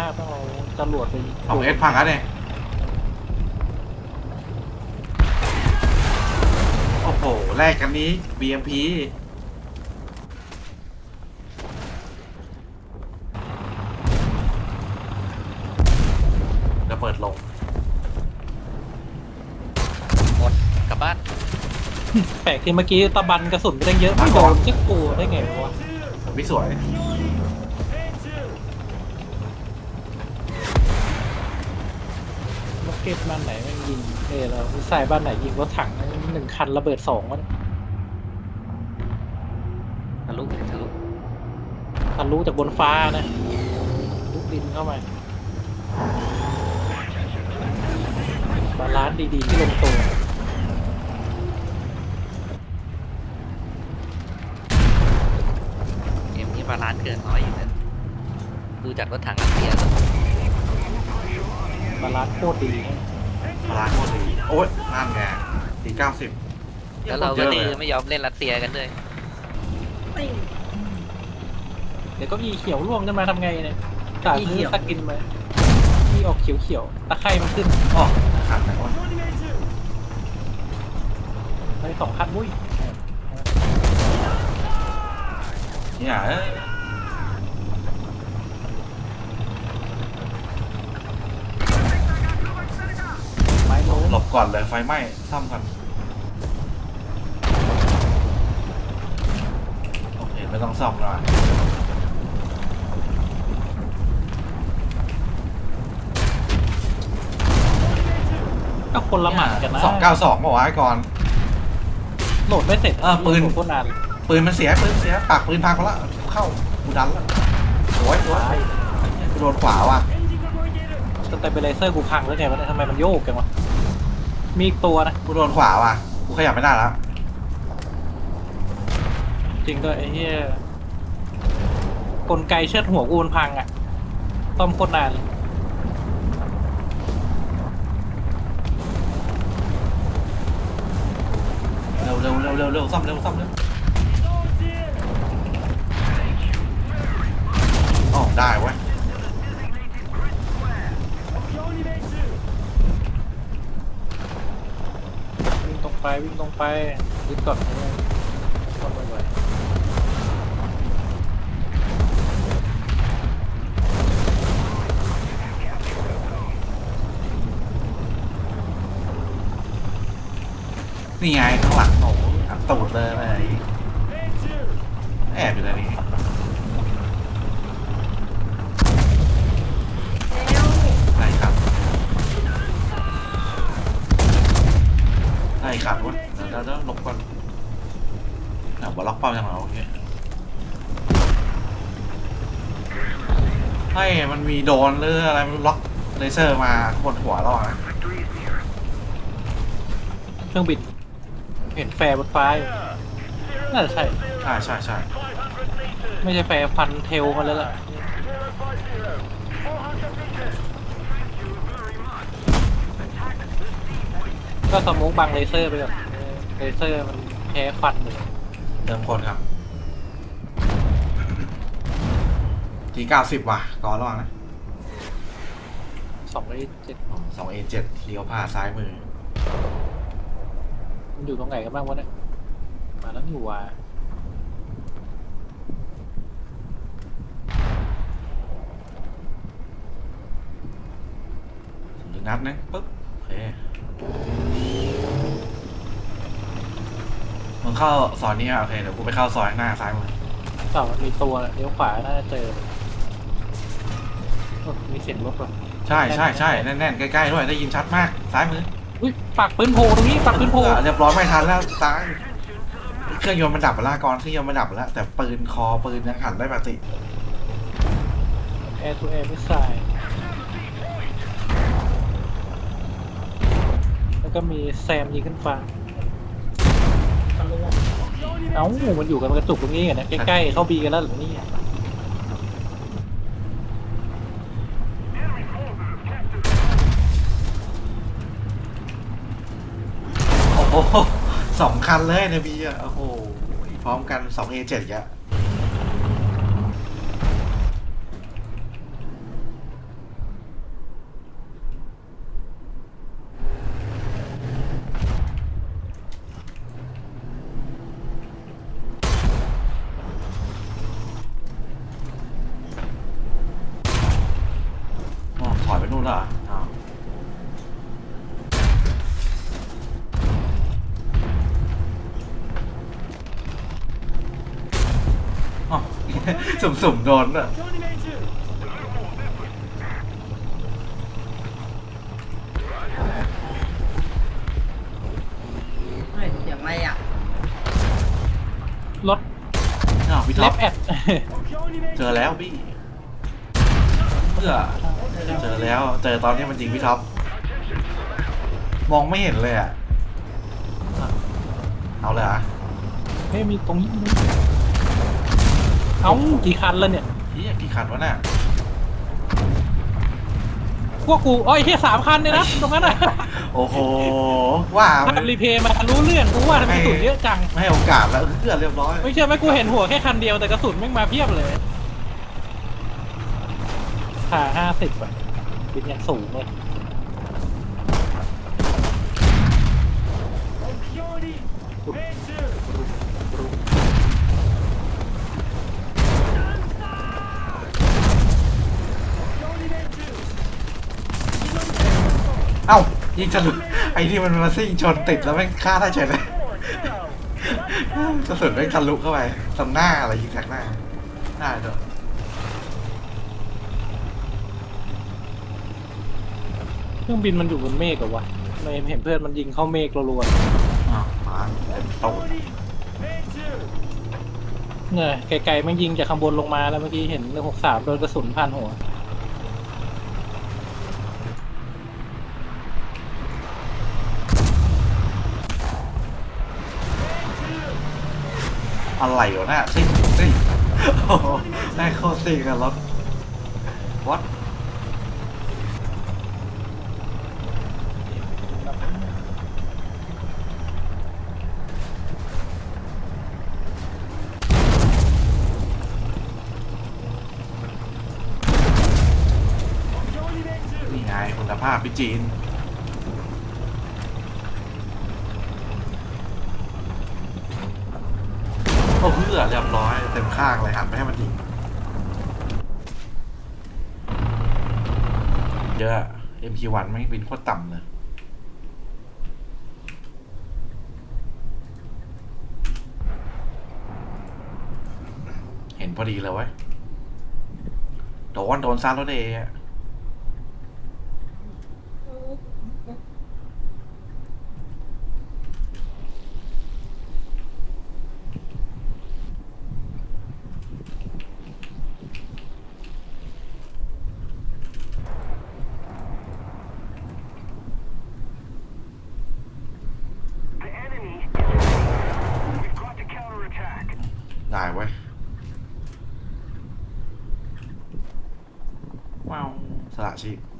ภาพต้องเอาจรวดไปสองเอสพังแล้วเนี่ยโอ้โห แรกกันนี้ BMP ระเบิดลง หมดกลับบ้านแปลกที่เมื่อกี้ตะบันกระสุนไปได้เยอะไม่โดนจิ๊กกูได้ไงวะพี่สวย เก็ตบ้านไหนแม่งยิงเออเราใส่บ้านไหนยิงรถถังหนึ่งคันระเบิดสองวะทะลุทะลุทะลุจากบนฟ้านะลุกดินเข้ามาบาลานซ์ดีๆที่ลงตัวเกมนี้บาลานซ์เกินร้อยอยู่นะดูจากรถถังรัสเซียแล้ว บาลานซ์โคตรดีนะพลานโคตรดีโอ๊ยนั่นไงตีเก้าสิบแล้วเราก็ดื้อไม่ยอมเล่นรัสเซียกันด้วยเดี๋ยวก็อีเขียวร่วงขึ้นมาทำไงเนี่ยตาอีซื้เขีอยวสกินมาอีออกเขียวๆตะไคร่มันขึ้นอ๋อขัดนะวะไปสองคันมุ้ยเนี่ยเอ้ย ไม้โน้ม หลบก่อนเลยไฟไหม้ซ่อมก่อนโอเคไม่ต้องซ่อมแล้วอะก็คนละหมาดกันนะสองเก้าสองบอกว่าไอ้ก่อน โหลดไม่เสร็จเออปืนโหลดโคตรนานปืนมันเสียปืนเสียปากปืนพังไปละเข้ากูดันละโอ้ยโอ้ยกูโดนขวาว่ะสเตเบลไลเซอร์กูพังแล้วไงวะเนี่ยทำไมมันโยกกันวะ มีอีกตัวนะ กูโดนขวาว่ะ กูขยับไม่ได้แล้ว จริงด้วยไอ้เหี้ยกลไกเชือดหัวกูมันพังอะต้มโคตรนานเลยเร็วเร็วเร็วเร็วเร็วซ่อมเร็วซ่อมเร็วอ๋อได้เว้ย ไปวิ่งลงไปยึดก่อนต้มไว้นี่ไงข้างหลังโหอัดตูดเลยเลย อะบอลล็อกเป้าจังเราโอเคให้มันมีโดรนหรืออะไรมันล็อกเลเซอร์มาบนหัวเราอะเครื่องบินเห็นแฟร์บนฟ้าอยู่น่าจะใช่ใช่ใช่ใช่ไม่ใช่แฟร์ฟันเทลมาแล้วล่ะก็สโมุกบังเลเซอร์ไปก่อนเลเซอร์มันแพ้ฟันเลยเติมคนครับทีเก้าสิบว่ะก่อนระหว่างนะสองไอ้เจ็ดสองเอเจ็ดเลี้ยวผ่าซ้ายมือ มันอยู่ตรงไหนกันบ้างวะเนี่ย มาแล้วอยู่ว่ะหนึ่งนัดนะปึ๊บโอเค มึงเข้าซอยนี้อะโอเคเดี๋ยวกูไปเข้าซอยข้างหน้าซ้ายมือเต่ามันมีตัวเลี้ยวขวาน่าจะเจอโอ้มีเสียงรถว่ะใช่ใช่ใช่แน่นๆใกล้ๆด้วยได้ยินชัดมากซ้ายมืออุ้ยปากปืนโผล่ตรงนี้ปากปืนโผล่อะเรียบร้อยไม่ทันแล้วซ้ายเครื่องยนต์มันดับไปแล้วก่อนเครื่องยนต์มันดับไปแล้วแต่ปืนคอปืนยังหันได้ปกติแอร์ทูแอร์มิสไซล์แล้วก็มีแซมยิงขึ้นฟ้า เอ้ามันอยู่กันกระจุกตรงนี้กันนะใกล้ๆเข้าบีกันแล้วเหรือนี่ยโอ้โหสองคันเลยในบีอะโอ้โหพร้อมกันสองเอเจ็ดยะ เหรออ้าวอ้าวสุ่มๆโดนด้วย เฮ้ยเสียงอะไรอะรถอ้าวพี่ท็เล็อปบแอด เจอแล้วพี่เพื่อ เจอแล้ว เจอตอนที่มันยิงพี่ท็อป มองไม่เห็นเลยอะ เอาเลยเหรอะไม่มีตรงนี้เอ้ากี่คันแล้วเนี่ยพี่กี่คันวะน่ะพวกกูอ้อยเฮียสามคันเนี่ยนะตรงนั้นอะโอ้โห ว่าภาพรีเพย์มารู้เรื่องกูว่าทำไมกระสุนเยอะจัง ไม่ให้โอกาสแล้วเพื่อเรียบร้อย ไม่เชื่อไหมกูเห็นหัวแค่คันเดียวแต่กระสุนแม่งมาเพียบเลย ขาห้าสิบอะบินอย่างสูงเลยเอ้ายิงฉลุดไอ้ที่มันมาซิ่งชนติดแล้วแม่งฆ่าได้เฉยเลยกระสุนแม่งทะลุเข้าไปตรงหน้าอะไรยิงจากหน้าหน้าเด้อ รื่องบินมันอยู่บนเมฆเหรอวะไม่เห็นเพื่อนมันยิงเข้าเมฆรัวอ้าวมาเต็มโต๊ะๆเนี่ยไกลๆมันยิงจากข้างบนลงมาแล้วเมื่อกี้เห็นหนึ่งหกสามโดนกระสุนผ่านหัว อะไรวะน่ะซิ่งซิ่งโอ้โหได้โคตรซิ่งกันรถวัด นี่ไงคุณภาพพี่จีน โอ้เพื่อเรียบร้อยเต็มข้างเลยหันไปให้มันยิงเยอะ MP1 ไม่งบินโคตรต่ำเลยเห็นพอดีเลยเว้ยโดนโดนซาโรเดย์อะได้เว้ย ว้าวสละชีพ